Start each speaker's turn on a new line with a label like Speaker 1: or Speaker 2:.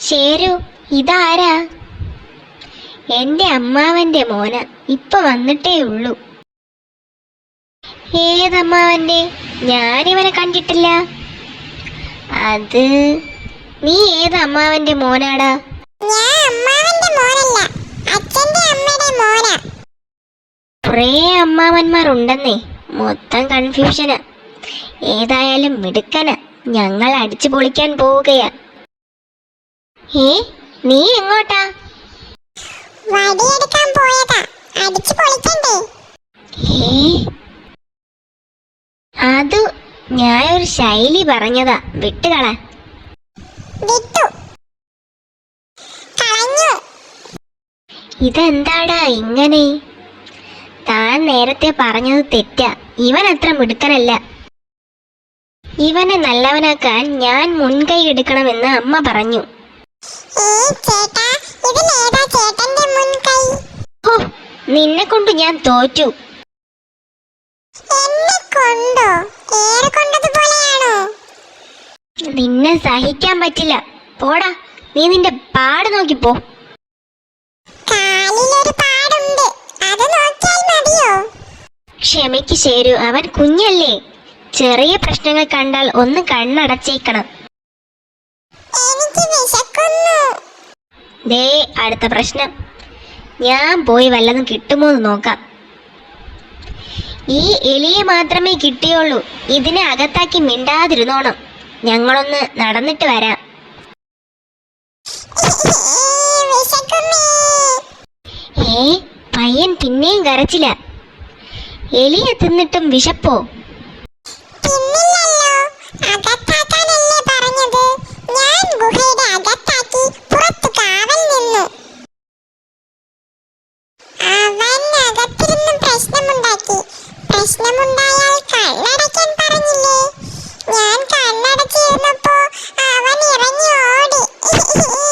Speaker 1: ശേരു ഇതാരാ? എന്റെ അമ്മാവന്റെ മോന ഇപ്പൊ വന്നിട്ടേ ഉള്ളൂ. ഏതമ്മാവന്റെ ഞാനിവനെ കണ്ടിട്ടില്ല. അത് നീ ഏത് അമ്മാവന്റെ മോനാടാ?
Speaker 2: ഞാൻ അമ്മാവന്റെ മോനല്ല അച്ഛന്റെ അമ്മയുടെ മോനാ.
Speaker 1: കുറേ അമ്മാവന്മാരുണ്ടെന്നേ മൊത്തം കൺഫ്യൂഷനാ ഏതായാലും മിടുക്കന. ഞങ്ങൾ അടിച്ചു പൊളിക്കാൻ പോവുകയാ. ഏ നീ എങ്ങോട്ടാ?
Speaker 2: വടിയെടുക്കാൻ പോയതാ. അടിച്ചു പൊളിക്കണ്ടേ?
Speaker 1: ഏ അത് ഒരു ശൈലി പറഞ്ഞതാ. വിട്ടുകള
Speaker 2: വിട്ടു. കളഞ്ഞു.
Speaker 1: ഇതെന്താടാ ഇങ്ങനെ? താൻ നേരത്തെ പറഞ്ഞത് തെറ്റാ. ഇവൻ അത്ര മിടുക്കനല്ല. ഇവനെ നല്ലവനാക്കാൻ ഞാൻ മുൻകൈ എടുക്കണമെന്ന് അമ്മ പറഞ്ഞു.
Speaker 2: ചേട്ടാ ഇതിലേതാ ചേട്ടന്റെ മുൻകൈ.
Speaker 1: ഹോ നിന്നെ കൊണ്ട് ഞാൻ തോറ്റു.
Speaker 2: എന്നെ കൊണ്ടോ? ഏറെ കൊണ്ടതുപോലെയാണോ
Speaker 1: നിന്നെ സഹിക്കാൻ പറ്റില്ല. പോടാ നീ നിന്റെ പാട് നോക്കിപ്പോ
Speaker 2: കാലിലൊരു പാടുണ്ട്. അത് നോക്കിയാൽ മതിയോ?
Speaker 1: ക്ഷമയ്ക്ക് ശരി അവൻ കുഞ്ഞല്ലേ. ചെറിയ പ്രശ്നങ്ങൾ കണ്ടാൽ ഒന്ന് കണ്ണടച്ചേക്കണം.
Speaker 2: എനിക്ക് വിശക്കുന്നു.
Speaker 1: ദേ അടുത്ത പ്രശ്നം. ഞാൻ പോയി വല്ലതും കിട്ടുമോ എന്ന് നോക്കാം. ഈ എലിയെ മാത്രമേ കിട്ടിയുള്ളൂ. ഇതിനെ അകത്താക്കി മിണ്ടാതിരുന്നോണം. ഞങ്ങളൊന്ന് നടന്നിട്ട് വരാം. ഏ പയ്യൻ പിന്നെയും കരച്ചില്ല. എലിയെ തിന്നിട്ടും വിശപ്പോ?
Speaker 2: Oh,